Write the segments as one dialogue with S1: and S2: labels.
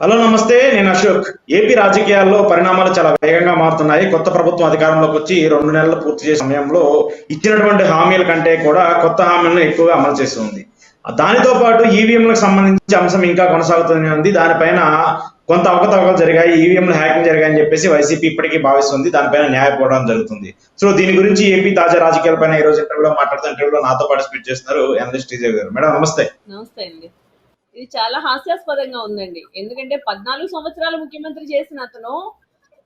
S1: Hello నమస్తే. నేను Ashok. AP రాజకీయాల్లో పరిణామాలు చాలా వేగంగా మారుతున్నాయి. కొత్త ప్రభుత్వం అధికారంలోకి వచ్చి రెండు నెలలు పూర్తి చేసే సమయంలో ఇచ్చినటువంటి హామీల కంటే కూడా కొత్త హామీలను ఎక్కువగా అమలు చేస్తుంది. దానితో పాటు ఈవీఎంలకు సంబంధించి అంశం ఇంకా కొనసాగుతూనే ఉంది. దానిపైన కొంత అవకతవకలు జరిగాయి. ఈవీఎంలు హ్యాకింగ్ జరిగాయని చెప్పేసి వైసీపీ ఇప్పటికీ భావిస్తుంది. దానిపైన న్యాయపోవడం జరుగుతుంది. సో దీని గురించి ఏపీ తాజా రాజకీయాలపైన ఈ రోజు ఇంటర్వ్యూలో మాట్లాడుతున్న ఇంటర్వ్యూలో నాతో పార్టిసిపేట్ చేస్తున్నారు ఎనలిస్ట్ టీజర్ గారు. మేడం నమస్తే.
S2: నమస్తే అండి. ఇది చాలా హాస్యాస్పదంగా ఉందండి. ఎందుకంటే పద్నాలుగు సంవత్సరాలు ముఖ్యమంత్రి చేసిన అతను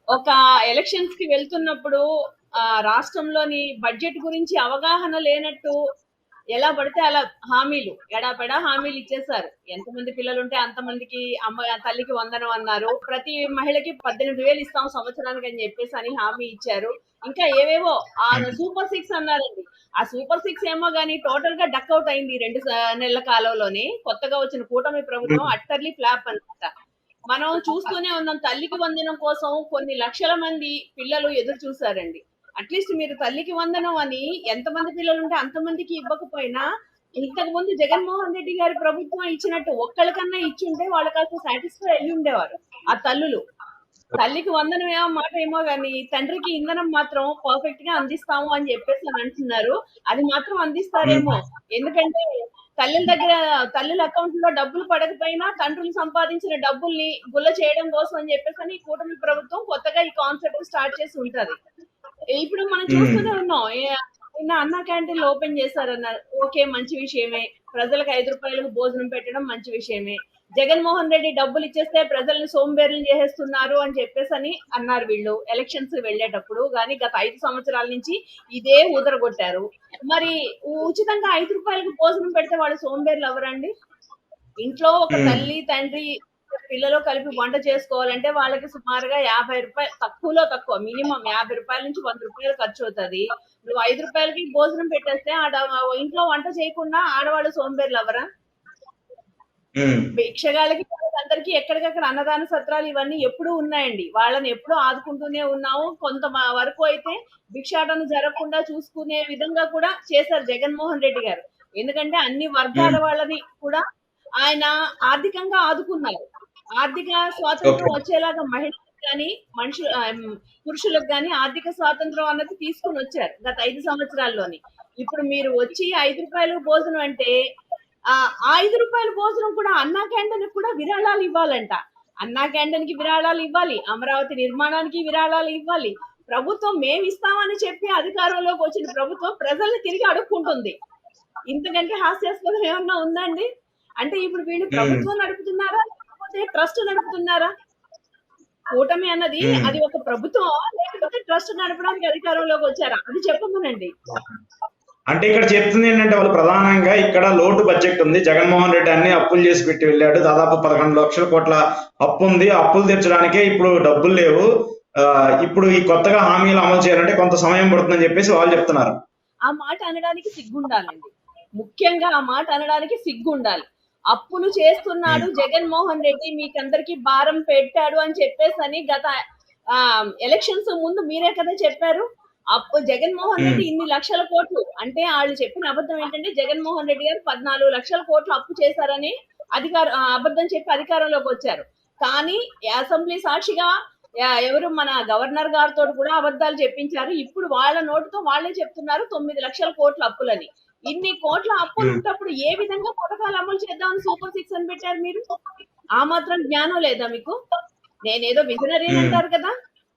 S2: ఒక ఎలక్షన్స్కి వెళ్తున్నప్పుడు ఆ రాష్ట్రంలోని బడ్జెట్ గురించి అవగాహన లేనట్టు ఎలా పడితే అలా హామీలు ఎడాపెడా హామీలు ఇచ్చేసారు ఎంతమంది పిల్లలు ఉంటే అంతమందికి అమ్మ తల్లికి వందనం అన్నారు. ప్రతి మహిళకి పద్దెనిమిది వేలు ఇస్తాం సంవత్సరానికి అని చెప్పేసి అని హామీ ఇచ్చారు. ఇంకా ఏవేవో ఆ సూపర్ సిక్స్ అన్నారండి. ఆ సూపర్ సిక్స్ ఏమో గానీ టోటల్గా డక్ అవుట్ అయింది రెండు నెలల కాలంలోనే. కొత్తగా వచ్చిన కూటమి ప్రభుత్వం అట్టర్లీ ఫ్లాప్ అన్నమాట. మనం చూస్తూనే ఉన్నాం తల్లికి వందనం కోసం కొన్ని లక్షల మంది పిల్లలు ఎదురు చూసారండి అట్లీస్ట్ మీరు తల్లికి వందనం అని ఎంతమంది పిల్లలు ఉంటే అంతమందికి ఇవ్వకపోయినా ఇంతకు ముందు జగన్మోహన్ రెడ్డి గారి ప్రభుత్వం ఇచ్చినట్టు ఒక్కళ్ళకన్నా ఇచ్చి ఉంటే వాళ్ళు కాస్త సాటిస్ఫై అయ్యి ఉండేవారు ఆ తల్లులు. తల్లికి వందనం ఏమో మాట ఏమో గాని తండ్రికి ఇంధనం మాత్రం పర్ఫెక్ట్గా అందిస్తాము అని చెప్పేసి అని అంటున్నారు. అది మాత్రం అందిస్తారేమో. ఎందుకంటే తల్లుల దగ్గర తల్లుల అకౌంట్లో డబ్బులు పడకపోయినా తండ్రులు సంపాదించిన డబ్బుల్ని గుల్ల చేయడం కోసం అని చెప్పేసి అని ఈ కూటమి ప్రభుత్వం కొత్తగా ఈ కాన్సెప్ట్ స్టార్ట్ చేసి ఉంటది. ఇప్పుడు మనం చూస్తూనే ఉన్నాం. నిన్న అన్న క్యాంటీన్లు ఓపెన్ చేశారన్నారు. ఓకే మంచి విషయమే. ప్రజలకు ఐదు రూపాయలకు భోజనం పెట్టడం మంచి విషయమే. జగన్మోహన్ రెడ్డి డబ్బులు ఇచ్చేస్తే ప్రజల్ని సోంబేర్లు చేసేస్తున్నారు అని చెప్పేసి అని అన్నారు వీళ్ళు ఎలక్షన్స్ వెళ్ళేటప్పుడు. కానీ గత ఐదు సంవత్సరాల నుంచి ఇదే ఊదరగొట్టారు. మరి ఉచితంగా ఐదు రూపాయలకు భోజనం పెడితే వాళ్ళు సోంబేర్లు ఎవరండి ఇంట్లో ఒక. తల్లి తండ్రి పిల్లలు కలిపి వంట చేసుకోవాలంటే వాళ్ళకి సుమారుగా యాభై రూపాయలు తక్కువలో తక్కువ మినిమం యాభై రూపాయల నుంచి వంద రూపాయలు ఖర్చు అవుతుంది. నువ్వు ఐదు రూపాయలకి భోజనం పెట్టేస్తే ఆడ ఇంట్లో వంట చేయకుండా ఆడవాళ్ళు సోంబేర్లు
S1: ఉమ్,
S2: భిక్షగాళ్ళకి అందరికి ఎక్కడికక్కడ అన్నదాన సత్రాలు ఇవన్నీ ఎప్పుడూ ఉన్నాయండి. వాళ్ళని ఎప్పుడూ ఆదుకుంటూనే ఉన్నాము. కొంత వరకు అయితే భిక్షాటన జరగకుండా చూసుకునే విధంగా కూడా చేశారు జగన్మోహన్ రెడ్డి గారు. ఎందుకంటే అన్ని వర్గాల వాళ్ళని కూడా ఆయన ఆర్థికంగా ఆదుకున్నారు. ఆర్థిక స్వాతంత్రం. వచ్చేలాగా మహిళలకు కానీ మనుషులు పురుషులకు కానీ ఆర్థిక స్వాతంత్రం అన్నది తీసుకుని వచ్చారు గత ఐదు సంవత్సరాల్లోని. ఇప్పుడు మీరు వచ్చి ఐదు రూపాయలు భోజనం అంటే ఆ ఐదు రూపాయల భోజనం కూడా అన్నా క్యాంటీన్ కూడా విరాళాలు ఇవ్వాలంట. అన్నా క్యాంటీన్కి విరాళాలు ఇవ్వాలి అమరావతి నిర్మాణానికి విరాళాలు ఇవ్వాలి. ప్రభుత్వం మేము ఇస్తామని చెప్పి అధికారంలోకి వచ్చిన ప్రభుత్వం ప్రజల్ని తిరిగి అడుక్కుంటుంది. ఇంతకంటే హాస్యాస్పదం ఏమన్నా ఉందండి? అంటే ఇప్పుడు వీళ్ళు. ప్రభుత్వం నడుపుతున్నారా? లేకపోతే ట్రస్ట్ నడుపుతున్నారా? కూటమి అన్నది. అది ఒక ప్రభుత్వం లేకపోతే ట్రస్ట్ నడపడానికి అధికారంలోకి వచ్చారా? అది చెప్పమనండి.
S1: అంటే ఇక్కడ చెప్తుంది ఏంటంటే వాళ్ళు ప్రధానంగా ఇక్కడ లోటు బడ్జెట్ ఉంది. జగన్మోహన్ రెడ్డి అన్ని అప్పులు చేసి పెట్టి వెళ్ళాడు. దాదాపు పదకొండు లక్షల కోట్ల అప్పు ఉంది. అప్పులు తీర్చడానికే ఇప్పుడు డబ్బులు లేవు. ఇప్పుడు ఈ కొత్తగా హామీలు అమలు చేయాలంటే కొంత సమయం పడుతుందని చెప్పేసి వాళ్ళు చెప్తున్నారు.
S2: ఆ మాట అనడానికి సిగ్గుండాలండి. ముఖ్యంగా ఆ మాట అనడానికి సిగ్గుండాలి. అప్పులు చేస్తున్నాడు జగన్మోహన్ రెడ్డి మీకందరికి భారం పెట్టాడు అని చెప్పేసి అని గత ఎలక్షన్స్ ముందు మీరే కదా చెప్పారు. అప్పు జగన్మోహన్ రెడ్డి ఇన్ని లక్షల కోట్లు అంటే వాళ్ళు చెప్పిన అబద్ధం ఏంటంటే జగన్మోహన్ రెడ్డి గారు పద్నాలుగు లక్షల కోట్లు అప్పు చేశారని అధికార అబద్ధం చెప్పి అధికారంలోకి వచ్చారు. కానీ అసెంబ్లీ సాక్షిగా ఎవరు మన గవర్నర్ గారితో కూడా అబద్ధాలు చెప్పించారు. ఇప్పుడు వాళ్ళ నోటుతో వాళ్ళే చెప్తున్నారు తొమ్మిది లక్షల కోట్ల అప్పులని. ఇన్ని కోట్ల అప్పులు. ఉన్నప్పుడు ఏ విధంగా పథకాలు అమలు చేద్దామని సూపర్ సిక్స్ అని పెట్టారు మీరు? ఆ మాత్రం జ్ఞానం లేదా మీకు? నేనేదో విజనరీ. అంటారు కదా.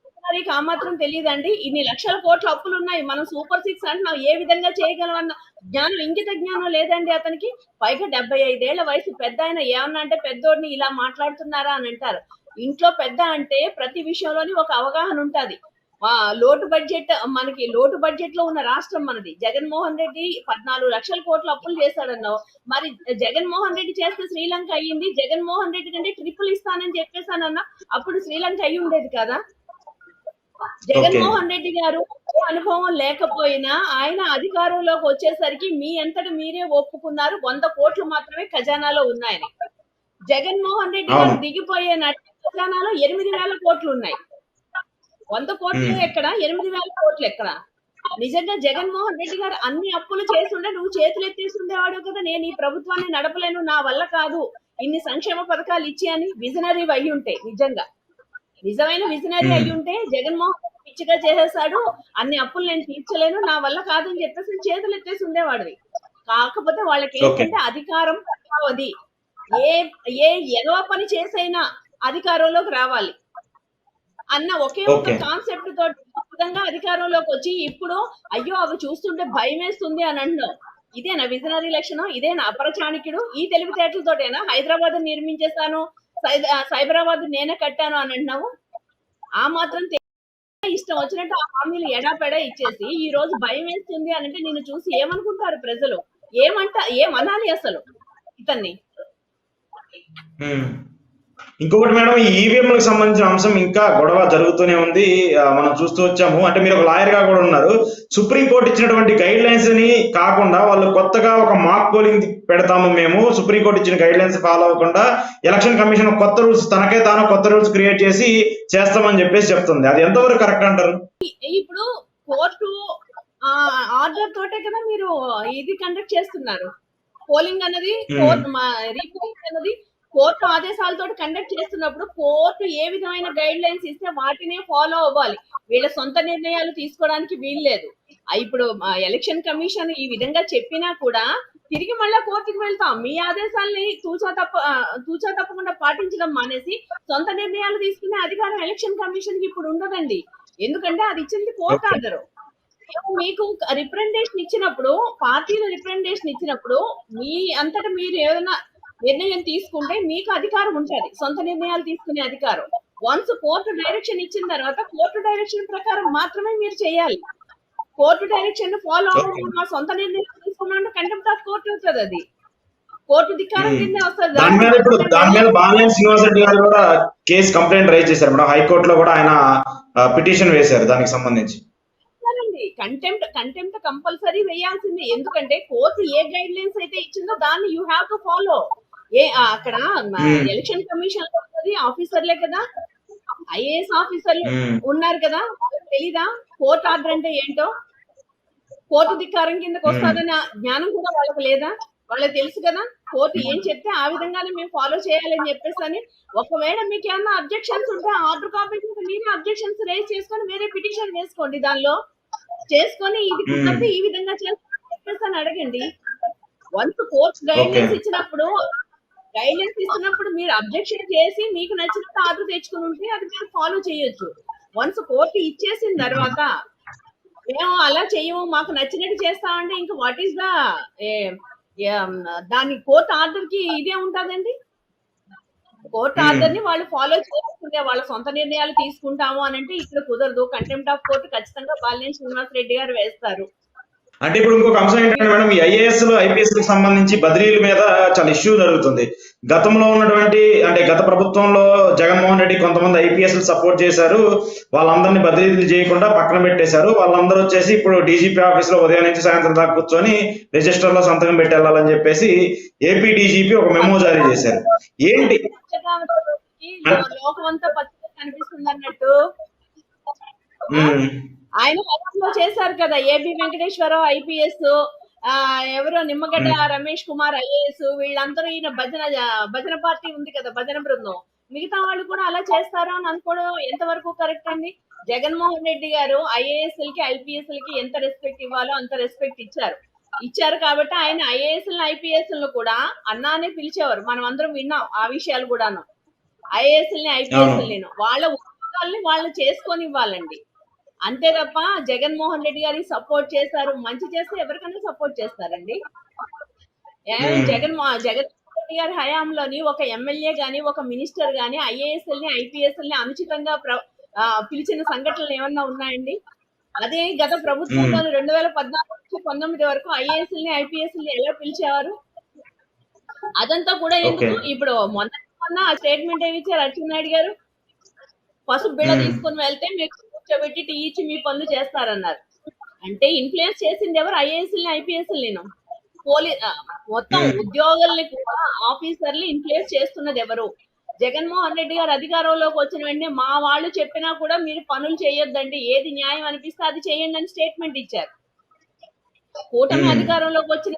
S2: విజనరీకి ఆ మాత్రం తెలియదండి. ఇన్ని లక్షల కోట్ల అప్పులు ఉన్నాయి. మనం సూపర్ సిక్స్ అంటున్నాం ఏ విధంగా చేయగలమన్న జ్ఞానం ఇంగిత జ్ఞానం లేదండి అతనికి. పైగా డెబ్బై ఐదేళ్ళ వయసు పెద్ద ఆయన ఏమన్నా అంటే పెద్దోడిని ఇలా మాట్లాడుతున్నారా అని అంటారు. ఇంట్లో పెద్ద అంటే ప్రతి విషయంలోని ఒక అవగాహన ఉంటది. లోటు బడ్జెట్ మనకి లోటు బడ్జెట్లో ఉన్న రాష్ట్రం మనది. జగన్మోహన్ రెడ్డి పద్నాలుగు లక్షల కోట్ల అప్పులు చేశాడన్నావు. మరి జగన్మోహన్ రెడ్డి చేస్తే శ్రీలంక అయ్యింది జగన్మోహన్ రెడ్డి కంటే ట్రిపుల్ ఇస్తానని చెప్పేసానన్నా అప్పుడు శ్రీలంక అయ్యి ఉండేది కదా. జగన్మోహన్ రెడ్డి గారు అనుభవం లేకపోయినా ఆయన అధికారంలోకి వచ్చేసరికి మీ అంతట మీరే ఒప్పుకున్నారు. వంద కోట్లు మాత్రమే ఖజానాలో ఉన్నాయని. జగన్మోహన్ రెడ్డి గారు. దిగిపోయే నాటి ఖజానాలో ఎనిమిది వేల కోట్లు ఉన్నాయి. వంద కోట్లు. ఎక్కడ? ఎనిమిది వేల కోట్లు ఎక్కడ? నిజంగా జగన్మోహన్ రెడ్డి గారు అన్ని అప్పులు చేస్తుండే నువ్వు చేతులు ఎత్తేసి ఉండేవాడు కదా. నేను ఈ ప్రభుత్వాన్ని నడపలేను నా వల్ల కాదు. ఇన్ని సంక్షేమ పథకాలు ఇచ్చి అని విజనరీ అయి ఉంటే నిజంగా. నిజమైన విజనరీ. అయి ఉంటే జగన్మోహన్ రెడ్డి పిచ్చిగా చేసేసాడు. అన్ని అప్పులు నేను తీర్చలేను నా వల్ల కాదని చెప్పేసి చేతులు ఎత్తేసి ఉండేవాడివి కాకపోతే వాళ్ళకి. ఏంటంటే అధికారం ఏ ఏ ఎగవ పని చేసైనా అధికారంలోకి రావాలి. అన్న ఒకే ఒక. కాన్సెప్ట్ తోటి విధంగా అధికారంలోకి వచ్చి ఇప్పుడు అయ్యో అవి చూస్తుంటే భయం వేస్తుంది అని అంటున్నావు. ఇదేనా విజనరీ లక్షణం? ఇదేనా అపర చాణక్యుడు? ఈ తెలివితేటలతోటేనా హైదరాబాద్ నిర్మించేస్తాను సైబరాబాద్ నేనే కట్టాను అని అంటున్నావు? ఆ మాత్రం ఇష్టం వచ్చినట్టు ఆ హామీలు ఎడాపెడా ఇచ్చేసి ఈ రోజు భయం వేస్తుంది అని అంటే నిన్ను చూసి ఏమనుకుంటారు ప్రజలు? ఏమంట ఏమనాలి అసలు ఇతన్ని.
S1: ఇంకొకటి మేడం ఈ ఈవీఎంలకు సంబంధించిన అంశం ఇంకా గొడవ జరుగుతూనే ఉంది. మనం చూస్తూ వచ్చాము. అంటే మీరు ఒక లాయర్గా కూడా ఉన్నారు. సుప్రీం కోర్టు ఇచ్చినటువంటి గైడ్ లైన్స్ని కాకుండా వాళ్ళు కొత్తగా ఒక మాక్ పోలింగ్ పెడతాము మేము. సుప్రీం కోర్టు ఇచ్చిన గైడ్ లైన్స్ ఫాలో అవ్వకుండా ఎలక్షన్ కమిషన్ కొత్త రూల్స్ తనకే తాను కొత్త రూల్స్ క్రియేట్ చేసి చేస్తామని చెప్పేసి చెప్తుంది. అది ఎంతవరకు కరెక్ట్ అంటారు?
S2: ఇప్పుడు కోర్టు ఆర్డర్ తోటే కదా మీరు ఇది కండక్ట్ చేస్తున్నారు. Polling
S1: Hmm.
S2: కోర్టు రీపోలింగ్ అన్నది కోర్టు ఆదేశాలతో కండక్ట్ చేస్తున్నప్పుడు కోర్టు ఏ విధమైన గైడ్ లైన్స్ ఇస్తే వాటినే ఫాలో అవ్వాలి. వీళ్ళ సొంత నిర్ణయాలు తీసుకోవడానికి వీల్లేదు. ఇప్పుడు ఎలక్షన్ కమిషన్ ఈ విధంగా చెప్పినా కూడా తిరిగి మళ్ళా కోర్టుకు వెళ్తాం. మీ ఆదేశాల్ని తూచా తప్ప తూచా తప్పకుండా పాటించడం మానేసి సొంత నిర్ణయాలు తీసుకునే అధికారం ఎలక్షన్ కమిషన్కి ఇప్పుడు ఉండదండి. ఎందుకంటే అది ఇచ్చింది కోర్టు. ఆర్డర్. మీకు రిప్రజెంటేషన్ ఇచ్చినప్పుడు పార్టీలు రిప్రజెంటేషన్ ఇచ్చినప్పుడు మీ అంతటా మీరు ఏదైనా నిర్ణయం తీసుకుంటే మీకు అధికారం ఉంటుంది. సొంత నిర్ణయాలు తీసుకునే అధికారం. వన్స్ కోర్టు డైరెక్షన్ ఇచ్చిన తర్వాత కోర్టు డైరెక్షన్ ప్రకారం మాత్రమే మీరు చేయాలి. కోర్టు డైరెక్షన్ ఫాలో అవ్వడం మా సొంత నిర్ణయం తీసుకున్నాంటే కంటెంప్ట్ ఆఫ్ కోర్టు అవుతుంది అది. కోర్టు ధిక్కారం
S1: Hmm.
S2: కింద వస్తుంది.
S1: దాని మీద ఇప్పుడు దాని మీద బాలినేని శ్రీనివాస్ రెడ్డి గారు కూడా కేసు కంప్లైంట్ రైజ్ చేశారు. మేడం హైకోర్టులో కూడా ఆయన పిటిషన్ వేశారు దానికి సంబంధించి.
S2: కంటెంప్ట్ కంటెంప్ట్ కంపల్సరీ వేయాల్సిందే. ఎందుకంటే కోర్టు ఏ గైడ్ లైన్స్ అయితే ఇచ్చిందో దాన్ని యూ హ్యావ్ టు ఫాలో ఏ అక్కడ. ఎలక్షన్ కమిషన్లో ఉన్నది ఆఫీసర్లే కదా. ఐఏఎస్ ఆఫీసర్లు. ఉన్నారు కదా. తెలీదా? కోర్టు ఆర్డర్ అంటే ఏంటో? కోర్టు ధిక్కారం కిందకి వస్తుందన్న జ్ఞానం కూడా వాళ్ళకి లేదా? వాళ్ళకి తెలుసు కదా? కోర్టు ఏం చెప్తే ఆ విధంగానే మేము ఫాలో చేయాలని చెప్పేసి అని ఒకవేళ మీకు ఏమన్నా అబ్జెక్షన్స్ ఉంటే ఆర్డర్ కాపీ మీరే అబ్జెక్షన్స్ రేజ్ చేసుకొని వేరే పిటిషన్ వేసుకోండి దానిలో. చేసుకొని ఇది కుదరదు ఈ విధంగా చేస్తామని చెప్పేసి అని అడగండి. Once court
S1: Okay.
S2: ఇచ్చినప్పుడు గైడ్లైన్స్ ఇచ్చినప్పుడు మీరు అబ్జెక్షన్ చేసి మీకు నచ్చినట్టు ఆర్డర్ తెచ్చుకుని ఉంటే అది మీరు ఫాలో చేయొచ్చు. వన్స్ కోర్టు ఇచ్చేసిన తర్వాత మేము అలా చెయ్యము మాకు నచ్చినట్టు చేస్తామంటే ఇంకా వాట్ ఈస్ ద దాని కోర్టు ఆర్డర్కి ఇదే ఉంటదండి? Court
S1: Hmm.
S2: ఆర్డర్ని వాళ్ళు ఫాలో చేసుకుంటే వాళ్ళ సొంత నిర్ణయాలు తీసుకుంటాము అని అంటే ఇక్కడ కుదరదు. కంటెంప్ట్ ఆఫ్ కోర్టు ఖచ్చితంగా బాలినేని శ్రీనివాస్ రెడ్డి గారు వేస్తారు.
S1: అంటే ఇప్పుడు ఇంకొక అంశం ఏంటంటే మేడం ఈ ఐఏఎస్ ఐపీఎస్కి సంబంధించి బదిలీల మీద చాలా ఇష్యూ జరుగుతుంది. గతంలో ఉన్నటువంటి అంటే గత ప్రభుత్వంలో జగన్మోహన్ రెడ్డి కొంతమంది ఐపీఎస్ సపోర్ట్ చేశారు. వాళ్ళందరినీ బదిలీలు చేయకుండా పక్కన పెట్టేశారు. వాళ్ళందరూ వచ్చేసి ఇప్పుడు డీజీపీ ఆఫీస్లో ఉదయం నుంచి సాయంత్రం దాకా కూర్చొని రిజిస్టర్లో సంతకం పెట్టి వెళ్ళాలని చెప్పేసి ఏపీ డీజీపీ ఒక మెమో జారీ చేశారు. ఏంటి?
S2: కనిపిస్తుంది అన్నట్టు. ఆయన హయాంలో చేశారు కదా ఏబి వెంకటేశ్వరరావు ఐపీఎస్ ఎవరో నిమ్మగడ్డ రమేష్ కుమార్ ఐఏఎస్ వీళ్ళందరూ ఈయన భజన భజన పార్టీ ఉంది కదా భజన బృందం. మిగతా వాళ్ళు కూడా అలా చేస్తారు అని అనుకోవడం ఎంతవరకు కరెక్ట్ అండి? జగన్మోహన్ రెడ్డి గారు ఐఏఎస్ లకి ఐపీఎస్ లకి ఎంత రెస్పెక్ట్ ఇవ్వాలో అంత రెస్పెక్ట్ ఇచ్చారు. ఇచ్చారు కాబట్టి ఆయన ఐఏఎస్ ఐపీఎస్ కూడా అన్నానే పిలిచేవారు. మనం అందరం విన్నాం ఆ విషయాలు కూడాను. ఐఏఎస్ ఐపీఎస్ వాళ్ళ ఉద్యోగాల్ని వాళ్ళు చేసుకొని ఇవ్వాలండి. అంతే తప్ప జగన్మోహన్ రెడ్డి గారికి సపోర్ట్ చేశారు మంచి చేస్తే ఎవరికైనా సపోర్ట్ చేస్తారండి
S1: Hmm.
S2: జగన్ రెడ్డి గారి హయాంలోని ఒక ఎమ్మెల్యే గాని ఒక మినిస్టర్ గాని ఐఏఎస్ని ఐపీఎస్ని అనుచితంగా పిలిచిన సంఘటనలు ఏమన్నా ఉన్నాయండి అదే గత ప్రభుత్వంలో రెండు వేల పద్నాలుగు నుంచి పంతొమ్మిది వరకు ఐఏఎస్ని ఐపీఎస్ని ఎలా పిలిచేవారు అదంతా కూడా ఎందుకు. ఇప్పుడు మొన్న మొన్న స్టేట్మెంట్ ఏమి ఇచ్చారు అచ్చెన్నాయుడు గారు పసుపు బిళ్ళ
S1: Hmm.
S2: తీసుకుని వెళ్తే మీకు కూర్చోబెట్టి టీ ఇచ్చి మీ పనులు చేస్తారన్నారు. అంటే ఇన్ఫ్లుయెన్స్ చేసింది ఎవరు? ఐఏఎస్ ఐపీఎస్ నేను పోలీ మొత్తం
S1: Hmm.
S2: ఉద్యోగుల్ని కూడా ఆఫీసర్లు ఇన్ఫ్లుయెన్స్ చేస్తున్నది ఎవరు? జగన్మోహన్ రెడ్డి గారు అధికారంలోకి వచ్చిన వెంటనే మా వాళ్ళు చెప్పినా కూడా మీరు పనులు చేయొద్దండి. ఏది న్యాయం అనిపిస్తే అది చేయండి అని స్టేట్మెంట్ ఇచ్చారు. కూటమి
S1: Hmm.
S2: అధికారంలోకి వచ్చిన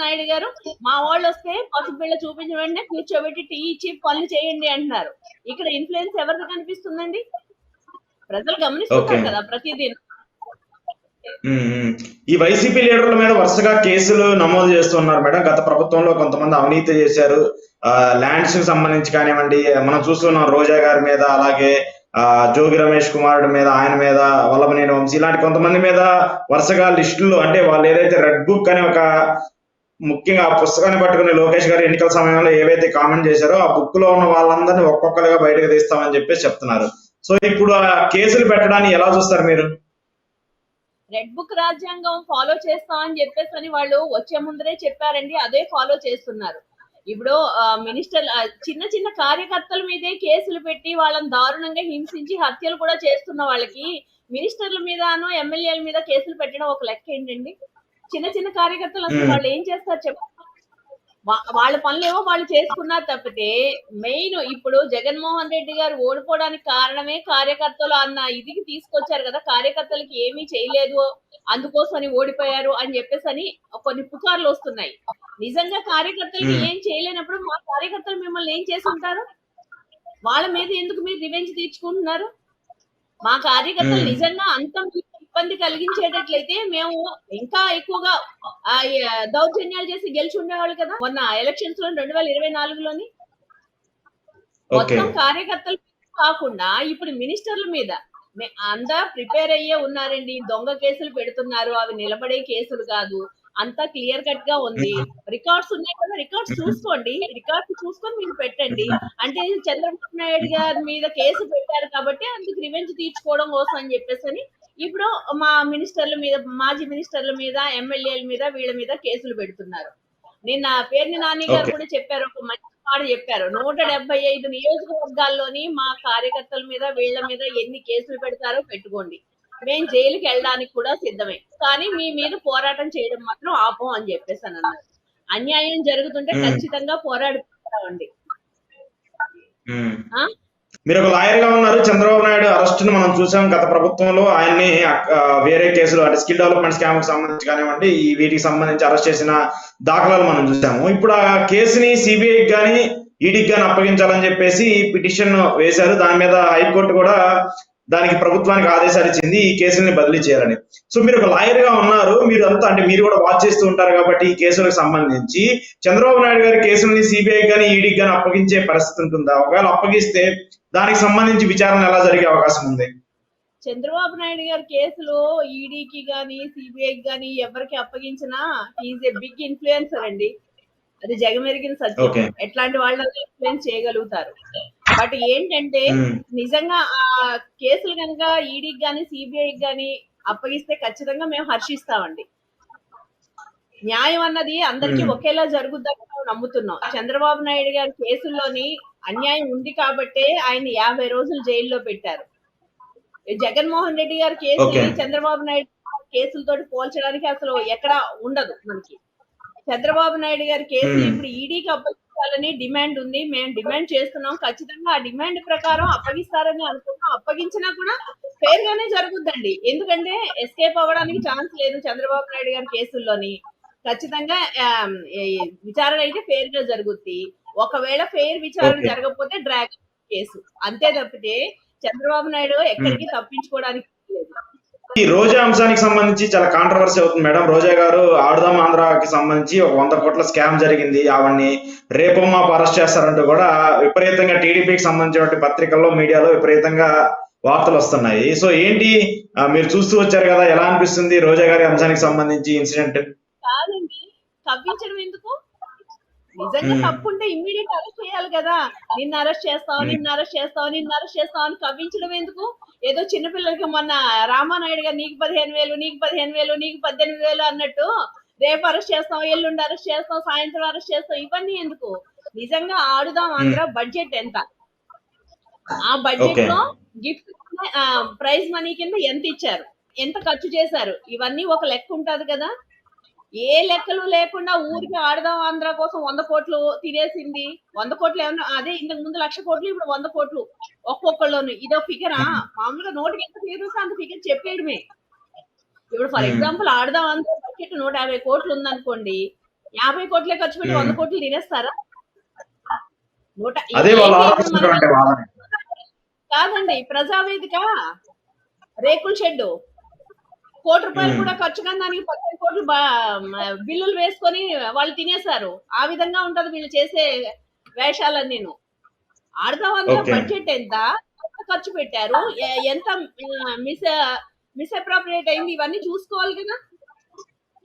S2: నాయుడు గారు మా వాళ్ళు వస్తే పసుపు బిళ్ళ చూపించిన వెంటనే కూర్చోబెట్టి టీ ఇచ్చి పనులు చేయండి అంటున్నారు. ఇక్కడ ఇన్ఫ్లుయెన్స్ ఎవరికి కనిపిస్తుందండి? ప్రజలు గమనిస్తున్నారు. కదా ప్రతిదీ.
S1: ఈ వైసీపీ లీడర్ల మీద వరుసగా కేసులు నమోదు చేస్తున్నారు మేడం గత ప్రభుత్వంలో కొంతమంది అవినీతి చేశారు ల్యాండ్స్కి సంబంధించి కానివ్వండి మనం చూస్తున్నాం రోజా గారి మీద అలాగే జోగి రమేష్ కుమారుడి మీద ఆయన మీద వల్లభనేని వంశీ ఇలాంటి కొంతమంది మీద వరుసగా లిస్టులు అంటే వాళ్ళు ఏదైతే రెడ్ బుక్ అనే ఒక ముఖ్యంగా ఆ పుస్తకాన్ని పట్టుకుని లోకేష్ గారు ఎన్నికల సమయంలో ఏవైతే కామెంట్ చేశారో ఆ బుక్లో ఉన్న వాళ్ళందరినీ ఒక్కొక్కరుగా బయటకు తీస్తామని చెప్పేసి చెప్తున్నారు సో ఇప్పుడు ఆ కేసులు పెట్టడాన్ని ఎలా చూస్తారు మీరు?
S2: రెడ్ బుక్ రాజ్యాంగం ఫాలో చేస్తాం అని చెప్పేసి అని వాళ్ళు వచ్చే ముందరే చెప్పారండి అదే ఫాలో చేస్తున్నారు. ఇప్పుడు మినిస్టర్ చిన్న చిన్న కార్యకర్తల మీదే కేసులు పెట్టి వాళ్ళని దారుణంగా హింసించి హత్యలు కూడా చేస్తున్న వాళ్ళకి మినిస్టర్ల మీదను ఎమ్మెల్యేల మీద కేసులు పెట్టడం ఒక లెక్క ఏంటండి? చిన్న చిన్న కార్యకర్తలు అసలు. వాళ్ళు ఏం చేస్తారు చెప్ప వాళ్ళ పనులేమో వాళ్ళు చేసుకున్నారు తప్పితే మెయిన్ ఇప్పుడు జగన్మోహన్ రెడ్డి గారు ఓడిపోవడానికి కారణమే కార్యకర్తలు అన్న ఇదికి తీసుకొచ్చారు కదా కార్యకర్తలకి ఏమీ చేయలేదు అందుకోసమని ఓడిపోయారు అని చెప్పేసి అని కొన్ని పుకార్లు వస్తున్నాయి నిజంగా కార్యకర్తలకి. ఏం చేయలేనప్పుడు మా కార్యకర్తలు మిమ్మల్ని ఏం చేసి ఉంటారు వాళ్ళ మీద ఎందుకు మీరు రివెంజ్ తీర్చుకుంటున్నారు మా కార్యకర్తలు. నిజంగా అంత ఇబ్బంది కలిగించేటట్లయితే మేము ఇంకా ఎక్కువగా దౌర్జన్యాలు చేసి గెలిచి ఉండేవాళ్ళు కదా. మొన్న ఎలక్షన్స్లో రెండు వేల ఇరవై నాలుగులోని మొత్తం కార్యకర్తలు కాకుండా ఇప్పుడు మినిస్టర్ల మీద అంతా ప్రిపేర్ అయ్యే ఉన్నారండి. దొంగ కేసులు పెడుతున్నారు. అవి నిలబడే కేసులు కాదు. అంతా క్లియర్ కట్గా ఉంది. రికార్డ్స్ ఉన్నాయి కదా. రికార్డ్స్ చూసుకోండి. రికార్డ్స్ చూసుకొని మీరు పెట్టండి. అంటే చంద్రబాబు నాయుడు గారి మీద కేసు పెట్టారు కాబట్టి అందుకు రివెంజ్ తీర్చుకోవడం కోసం అని చెప్పేసి అని ఇప్పుడు మా మినిస్టర్ల మీద మాజీ మినిస్టర్ల మీద ఎమ్మెల్యేల మీద వీళ్ళ మీద కేసులు పెడుతున్నారు నిన్న పేర్ని నాని గారు. కూడా చెప్పారు ఒక మంచి మాట చెప్పారు నూట డెబ్బై ఐదు నియోజకవర్గాల్లోని మా కార్యకర్తల మీద వీళ్ళ మీద ఎన్ని కేసులు పెడతారో పెట్టుకోండి మేము జైలుకి వెళ్ళడానికి కూడా సిద్ధమే కానీ మీ మీద పోరాటం చేయడం మాత్రం ఆపం అని చెప్పేసి అని అన్నారు అన్యాయం జరుగుతుంటే. ఖచ్చితంగా. ఆ?
S1: మీరు ఒక లాయర్గా ఉన్నారు. చంద్రబాబు నాయుడు అరెస్ట్ను మనం చూసాం గత ప్రభుత్వంలో. ఆయన్ని వేరే కేసులు అంటే స్కిల్ డెవలప్మెంట్ స్కామ్కి సంబంధించి కానివ్వండి ఈ వీటికి సంబంధించి అరెస్ట్ చేసిన దాఖలాలు మనం చూసాము. ఇప్పుడు ఆ కేసుని సిబిఐకి కానీ ఈడీకి కానీ అప్పగించాలని చెప్పేసి పిటిషన్ వేశారు. దాని మీద హైకోర్టు కూడా దానికి ప్రభుత్వానికి ఆదేశాలు ఇచ్చింది ఈ కేసుల్ని బదిలీ చేయాలని. సో మీరు ఒక లాయర్గా ఉన్నారు మీరు అంతా అంటే మీరు కూడా వాచ్ చేస్తూ ఉంటారు కాబట్టి ఈ కేసులకు సంబంధించి. చంద్రబాబు నాయుడు గారి కేసుల్ని సిబిఐ కానీ ఈడీకి కానీ అప్పగించే పరిస్థితి ఉంటుందా? ఒకవేళ అప్పగిస్తే దానికి సంబంధించి విచారణ ఎలా జరిగే అవకాశం ఉంది?
S2: చంద్రబాబు నాయుడు గారి కేసులో ఈడీకి గాని సిబిఐకి గాని ఎవరికి అప్పగించినా ఈజ్ ఏ బిగ్ ఇన్ఫ్లుయెన్సర్ అండి. అది జగమెరిగిన సత్యం. ఎట్లాంటి వాళ్ళని ఇన్ఫ్లుయెన్స్ చేయగలుగుతారు? బట్ ఏంటంటే. నిజంగా ఆ కేసులు కనుక ఈడీకి గాని సిబిఐకి గాని అప్పగిస్తే ఖచ్చితంగా మేము హర్షిస్తామండి న్యాయం అన్నది అందరికీ. ఒకేలా జరుగుద్దని మేము నమ్ముతున్నాం చంద్రబాబు నాయుడు గారి కేసుల్లోని అన్యాయం ఉంది కాబట్టే ఆయన యాభై రోజులు జైల్లో పెట్టారు జగన్మోహన్ రెడ్డి గారి కేసు. చంద్రబాబు నాయుడు గారి కేసులతోటి పోల్చడానికి అసలు ఎక్కడ ఉండదు మనకి చంద్రబాబు నాయుడు గారి కేసు. ఇప్పుడు ఈడీకి అప్పగించాలని డిమాండ్ ఉంది. మేము డిమాండ్ చేస్తున్నాం. ఖచ్చితంగా ఆ డిమాండ్ ప్రకారం అప్పగిస్తారని అనుకుంటున్నాం అప్పగించినా కూడా ఫెయిర్ గానే జరుగుద్దండి. ఎందుకంటే ఎస్కేప్ అవ్వడానికి ఛాన్స్ లేదు చంద్రబాబు నాయుడు గారి కేసుల్లోని. ఖచ్చితంగా విచారణ అయితే ఫెయిర్గా జరుగుద్ది. ఒకవేళ ఫెయిర్ విచారణ. జరగకపోతే డ్రాగ్ కేసు అంతే తప్పితే చంద్రబాబు నాయుడు ఎక్కడికి తప్పించుకోవడానికి లేదు
S1: ఈ రోజా అంశానికి సంబంధించి చాలా కాంట్రవర్సీ అవుతుంది మేడం. రోజా గారు ఆడుదాం ఆంధ్రాకి సంబంధించి ఒక వంద కోట్ల స్కామ్ జరిగింది. ఆవిడ్ని రేపు మాపు అరెస్ట్ చేస్తారంటూ కూడా విపరీతంగా టీడీపీకి సంబంధించిన పత్రికల్లో మీడియాలో విపరీతంగా వార్తలు వస్తున్నాయి. సో ఏంటి మీరు చూస్తూ వచ్చారు కదా ఎలా అనిపిస్తుంది రోజా గారి అంశానికి సంబంధించి ఇన్సిడెంట్
S2: కాదండి. ఎందుకు? నిజంగా. తప్పు ఉంటే ఇమ్మీడియట్ అరెస్ట్ చేయాలి కదా. నిన్ను అరెస్ట్ చేస్తావు నిన్ను అరెస్ట్ చేస్తావు నిన్ను అరెస్ట్ చేస్తావు అని కవ్వించడం ఎందుకు? ఏదో చిన్నపిల్లలకి మొన్న రామానాయుడు గారు నీకు పదిహేను వేలు నీకు పదిహేను వేలు నీకు పద్దెనిమిది వేలు అన్నట్టు రేపు అరెస్ట్ చేస్తాం ఎల్లుండి అరెస్ట్ చేస్తాం సాయంత్రం అరెస్ట్ చేస్తాం ఇవన్నీ ఎందుకు? నిజంగా ఆడుదాం ఆంధ్ర బడ్జెట్ ఎంత? ఆ బడ్జెట్. లో గిఫ్ట్ ప్రైజ్ మనీ కింద ఎంత ఇచ్చారు? ఎంత ఖర్చు చేశారు? ఇవన్నీ ఒక లెక్క ఉంటది కదా. ఏ లెక్కలు లేకుండా ఊరికి ఆడదాం ఆంధ్ర కోసం వంద కోట్లు తినేసింది. వంద కోట్లు ఏమన్నా అదే ఇంతకు ముందు లక్ష కోట్లు ఇప్పుడు వంద కోట్లు. ఒక్కొక్కళ్ళను. ఇదో ఫిగరా మామూలుగా నోటికి ఎంత ఫిగర్ వస్తే అంత ఫిగర్ చెప్పేయడమే. ఇప్పుడు ఫర్. ఎగ్జాంపుల్ ఆడదాం ఆంధ్ర బడ్జెట్ నూట యాభై కోట్లు ఉందనుకోండి యాభై కోట్లే ఖర్చు పెట్టి వంద. కోట్లు తినేస్తారా? నూట కాదండి ప్రజావేదిక. రేకుల షెడ్డు. కోటి రూపాయలు. కూడా ఖర్చు కానీ దానికి పదిహేను కోట్లు బిల్లులు వేసుకొని వాళ్ళు తినేశారు. ఆ విధంగా ఉంటది వీళ్ళు చేసే వేషాలన్నీ ఆడదామన్న
S1: Okay.
S2: బడ్జెట్ ఎంత? ఖర్చు పెట్టారు? ఎంత మిస్ మిస్ అప్రాప్రియేట్ అయింది? ఇవన్నీ చూసుకోవాలి కదా.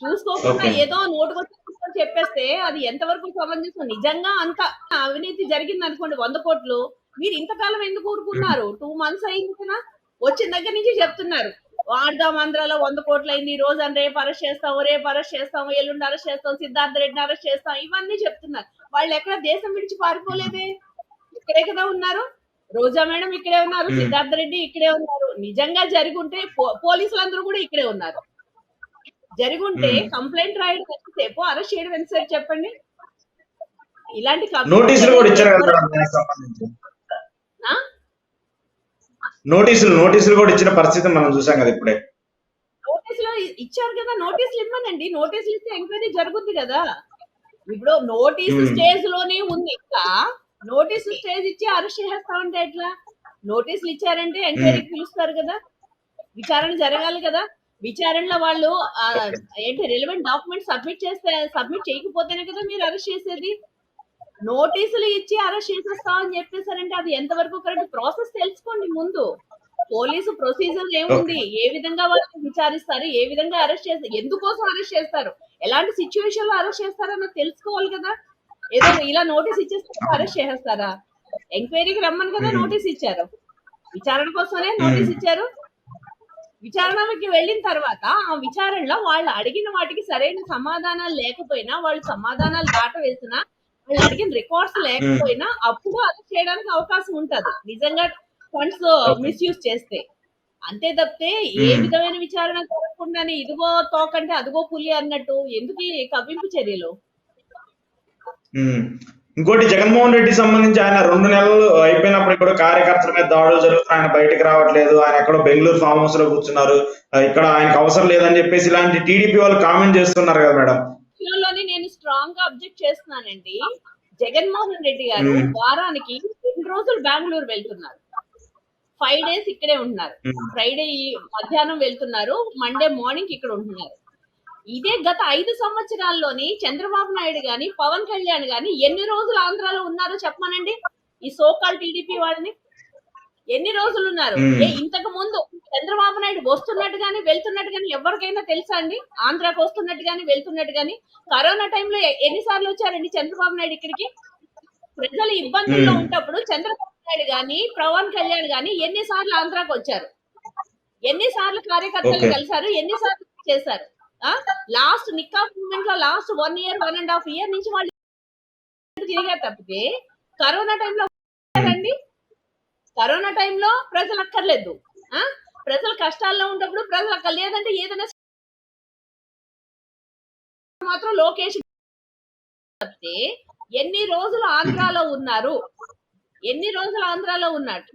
S2: చూసుకోకుండా. ఏదో నోటుకొచ్చి చెప్పేస్తే అది ఎంతవరకు సమంజసం? నిజంగా అంత అవినీతి జరిగింది అనుకోండి వంద కోట్లు. మీరు ఇంతకాలం ఎందుకు ఊరుకున్నారు? టూ మంత్స్ అయింది కదా. వచ్చిన దగ్గర నుంచి చెప్తున్నారు. ఆడదాం ఆంధ్రాలో వంద కోట్లు అయింది. ఈ రోజు అని రేపు అరెస్ట్ చేస్తాం రేపు అరెస్ట్ చేస్తాం ఎల్లుండి అరెస్ట్ చేస్తాం సిద్ధార్థ రెడ్డిని అరెస్ట్ చేస్తాం ఇవన్నీ చెప్తున్నారు. వాళ్ళు ఎక్కడ దేశం విడిచి పారిపోలేదే? ఇక్కడే కదా ఉన్నారు. రోజా మేడం ఇక్కడే ఉన్నారు. సిద్ధార్థ రెడ్డి ఇక్కడే ఉన్నారు. నిజంగా జరిగుంటే పోలీసులందరూ కూడా ఇక్కడే ఉన్నారు. జరిగుంటే. కంప్లైంట్ రాయడం ఎంతసేపు? అరెస్ట్ చేయడం ఎంతసేపు చెప్పండి? ఇలాంటి
S1: నోటీసులు కూడా ఇచ్చారు కదా
S2: ఎవరు-
S1: మేడం దానికి సంబంధించి
S2: ఆ?
S1: నోటీసులు నోటీసులు కూడా ఇచ్చిన పరిస్థితి మనం చూసాం కదా ఇప్పుడే.
S2: నోటీసులు ఇచ్చారు కదా నోటీసులు ఇవ్వనండి. నోటీసులు ఇస్తే ఎంక్వైరీ జరుగుద్ది కదా. ఇప్పుడు నోటీసు. స్టేజ్లోనే ఉంది ఇంకా. నోటీసు స్టేజ్ ఇచ్చి అరెస్ట్ చేస్తామంటే ఎట్లా? నోటీసులు ఇచ్చారంటే ఎంక్వైరీకి పిలుస్తారు కదా. విచారణ జరగాలి కదా. విచారణలో వాళ్ళు ఏంటి రిలవెంట్ డాక్యుమెంట్ సబ్మిట్ చేస్తే సబ్మిట్ చేయకపోతేనే కదా మీరు అరెస్ట్ చేసేది? నోటీసులు ఇచ్చి అరెస్ట్ చేసేస్తామని చెప్పేసారంటే అది ఎంతవరకు కరెక్ట్ ప్రాసెస్ తెలుసుకోండి ముందు. పోలీసు ప్రొసీజర్ ఏముంది? ఏ విధంగా వాళ్ళని విచారిస్తారు? ఏ విధంగా అరెస్ట్ చేస్తారు? ఎందుకోసం అరెస్ట్ చేస్తారు? ఎలాంటి సిచ్యువేషన్లో అరెస్ట్ చేస్తారన్నది తెలుసుకోవాలి కదా? ఏదో ఇలా నోటీస్ ఇచ్చేస్తే అరెస్ట్ చేసేస్తారా? ఎంక్వైరీకి రమ్మని కదా. నోటీస్ ఇచ్చారు. విచారణ కోసమే నోటీస్ ఇచ్చారు. విచారణకి వెళ్ళిన తర్వాత ఆ విచారణలో వాళ్ళు అడిగిన వాటికి సరైన సమాధానాలు లేకపోయినా వాళ్ళు సమాధానాలు దాట వేసినా వాళ్ళు అడిగిన రికార్డ్స్ లేకపోయినా అప్పుడు అది చేయడానికి అవకాశం ఉంటది. నిజంగా ఫండ్స్ మిస్యూజ్ చేస్తే. అంతే తప్పితే ఏ
S1: Hmm.
S2: విధమైన విచారణ జరగకుండానే ఇదిగో తోకంటే అదిగో పులి అన్నట్టు ఎందుకు ఈ కవ్వింపు చర్యలు?
S1: ఉమ్. ఇంకోటి జగన్మోహన్ రెడ్డి సంబంధించి ఆయన రెండు నెలలు అయిపోయినప్పుడు కూడా కార్యకర్తల మీద దాడులు జరుగుతున్నాయి ఆయన బయటకు రావట్లేదు ఆయన ఎక్కడో బెంగళూరు ఫామ్ హౌస్లో కూర్చున్నారు. ఇక్కడ ఆయనకు అవసరం లేదని చెప్పేసి ఇలాంటి టీడీపీ వాళ్ళు కామెంట్ చేస్తున్నారు కదా మేడం.
S2: స్ట్రాంగ్గా అబ్జెక్ట్ చేస్తున్నానండి. జగన్మోహన్ రెడ్డి గారు. వారానికి రెండు రోజులు బెంగళూరు వెళ్తున్నారు. ఫైవ్ డేస్ ఇక్కడే ఉంటున్నారు. ఫ్రైడే మధ్యాహ్నం వెళ్తున్నారు. మండే మార్నింగ్ ఇక్కడ ఉంటున్నారు. ఇదే గత ఐదు సంవత్సరాల్లోని చంద్రబాబు నాయుడు గాని పవన్ కళ్యాణ్ గాని ఎన్ని రోజులు ఆంధ్రాలో ఉన్నారో చెప్పమనండి? ఈ సోకాల్ టీడీపీ వాళ్ళని? ఎన్ని రోజులు ఉన్నారు. ఏ ఇంతకు ముందు చంద్రబాబు నాయుడు వస్తున్నట్టు గాని వెళ్తున్నట్టు గాని ఎవరికైనా తెలుసా అండి? ఆంధ్రాకి వస్తున్నట్టు గాని వెళ్తున్నట్టు గాని కరోనా టైంలో ఎన్నిసార్లు వచ్చారండి చంద్రబాబు నాయుడు ఇక్కడికి? ప్రజలు ఇబ్బందుల్లో. ఉన్నప్పుడు చంద్రబాబు నాయుడు గాని పవన్ కళ్యాణ్ గాని ఎన్నిసార్లు ఆంధ్రాకి వచ్చారు? ఎన్నిసార్లు కార్యకర్తలు. కలిశారు? ఎన్నిసార్లు చేశారు? లాస్ట్ నిక్కా మూమెంట్లో last one year one and half year నుంచి వాళ్ళు తిరిగారు తప్పితే కరోనా టైంలో కరోనా టైంలో ప్రజలు అక్కర్లేదు. ఆ? ప్రజలు కష్టాల్లో ఉన్నప్పుడు ప్రజలు అక్కడ లేదంటే ఏదైనా మాత్రం లోకేష్ తప్పితే ఎన్ని రోజులు ఆంధ్రాలో ఉన్నారు? ఎన్ని రోజులు ఆంధ్రాలో ఉన్నాడు?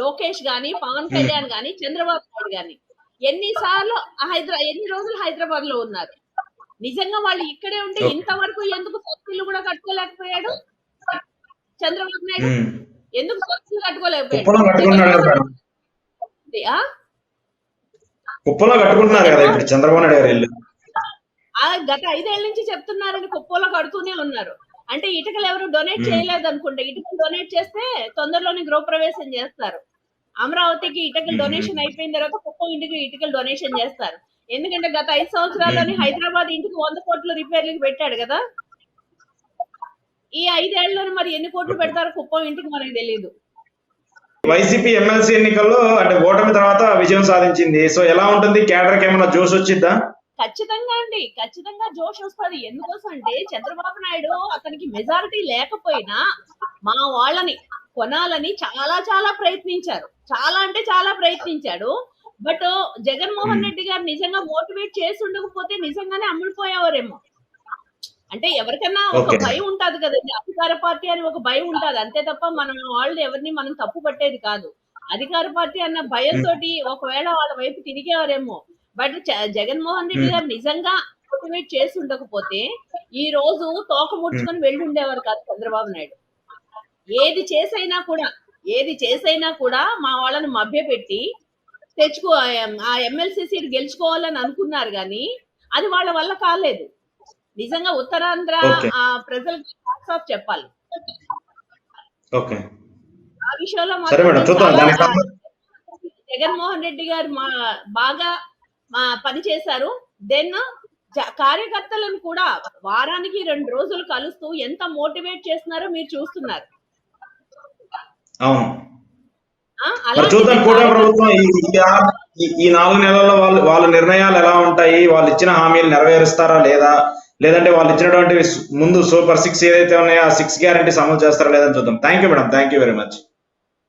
S2: లోకేష్ గాని పవన్ కళ్యాణ్ గాని చంద్రబాబు నాయుడు గాని. ఎన్నిసార్లు హైదరాబాద్ ఎన్ని రోజులు హైదరాబాద్లో ఉన్నారు? నిజంగా వాళ్ళు ఇక్కడే ఉంటే. ఇంతవరకు ఎందుకు సొంతిల్లు కూడా కట్టుకోలేకపోయాడు? చంద్రబాబు నాయుడు. ఎందుకు
S1: కదా
S2: కట్టుకోలేకపోయాడు?
S1: కుప్పలో కట్టుకుంటున్నారు కదా ఇప్పుడు చంద్రబాబు నాయుడు గారు
S2: గత ఐదేళ్ళ నుంచి చెప్తున్నారని కుప్పలో కడుతూనే ఉన్నారు. అంటే ఇటుకలు ఎవరు డొనేట్. చేయలేదు అనుకుంటే ఇటుకలు డొనేట్ చేస్తే తొందరలోనే గృహప్రవేశం చేస్తారు. అమరావతికి ఇటుకలు. డొనేషన్ అయిపోయిన తర్వాత కుప్పం ఇంటికి ఇటుకలు డొనేషన్ చేస్తారు. ఎందుకంటే గత ఐదు సంవత్సరాల్లోని. హైదరాబాద్ ఇంటికి వంద కోట్లు రిపేర్లకు పెట్టాడు కదా. ఈ ఐదేళ్ళలో మరి ఎన్ని కోట్లు పెడతారో కుప్పం ఇంటికి మనకు తెలియదు
S1: వైసీపీ ఎమ్మెల్సీ ఎన్నికల్లో అంటే ఓటమి తర్వాత విజయం సాధించింది. సో ఎలా ఉంటుంది? కేడర్కి ఏమైనా జోష్ వచ్చిద్దా?
S2: ఖచ్చితంగా అండి. ఖచ్చితంగా జోష్ వస్తుంది. ఎందుకోసం అంటే చంద్రబాబు నాయుడు అతనికి మెజారిటీ లేకపోయినా మా వాళ్ళని కొనాలని చాలా చాలా ప్రయత్నించారు. చాలా అంటే చాలా ప్రయత్నించాడు. బట్ జగన్మోహన్. రెడ్డి గారు నిజంగా మోటివేట్ చేసి ఉండకపోతే నిజంగానే అమ్ముడిపోయేవారేమో. అంటే ఎవరికైనా ఒక. భయం ఉంటది కదండి. అధికార పార్టీ అని ఒక భయం ఉంటది. అంతే తప్ప మనం వాళ్ళు ఎవరిని మనం తప్పు పట్టేది కాదు. అధికార పార్టీ అన్న భయంతో ఒకవేళ వాళ్ళ వైపు తిరిగేవారేమో. బట్ జగన్మోహన్ రెడ్డి. గారు నిజంగా మోటివేట్ చేసి ఉండకపోతే ఈ రోజు తోక ముడుచుకొని వెళ్ళి ఉండేవారు కాదు చంద్రబాబు నాయుడు. ఏది చేసైనా కూడా ఏది చేసైనా కూడా మా వాళ్ళని మభ్యపెట్టి తెచ్చుకో ఆ ఎమ్మెల్సీ సీట్ గెలుచుకోవాలని అనుకున్నారు కానీ అది వాళ్ళ వల్ల కాలేదు. నిజంగా ఉత్తరాంధ్ర ప్రజలకు హ్యాట్స్ ఆఫ్ చెప్పాలి.
S1: ఓకే.
S2: ఆ విషయంలో జగన్మోహన్ రెడ్డి గారు మా బాగా మా పని చేశారు. దెన్ కార్యకర్తలను కూడా వారానికి రెండు రోజులు కలుస్తూ ఎంత మోటివేట్ చేస్తున్నారో మీరు చూస్తున్నారు.
S1: చూద్దాం. కూడా ప్రభుత్వం ఈ నాలుగు నెలల్లో వాళ్ళు వాళ్ళ నిర్ణయాలు ఎలా ఉంటాయి? వాళ్ళు ఇచ్చిన హామీలు నెరవేరుస్తారా లేదా? లేదంటే వాళ్ళు ఇచ్చినటువంటి ముందు సూపర్ సిక్స్ ఏదైతే ఉన్నాయో ఆ సిక్స్ గ్యారంటీస్ అమలు చేస్తారా లేదని చూద్దాం. Thank you madam thank you very much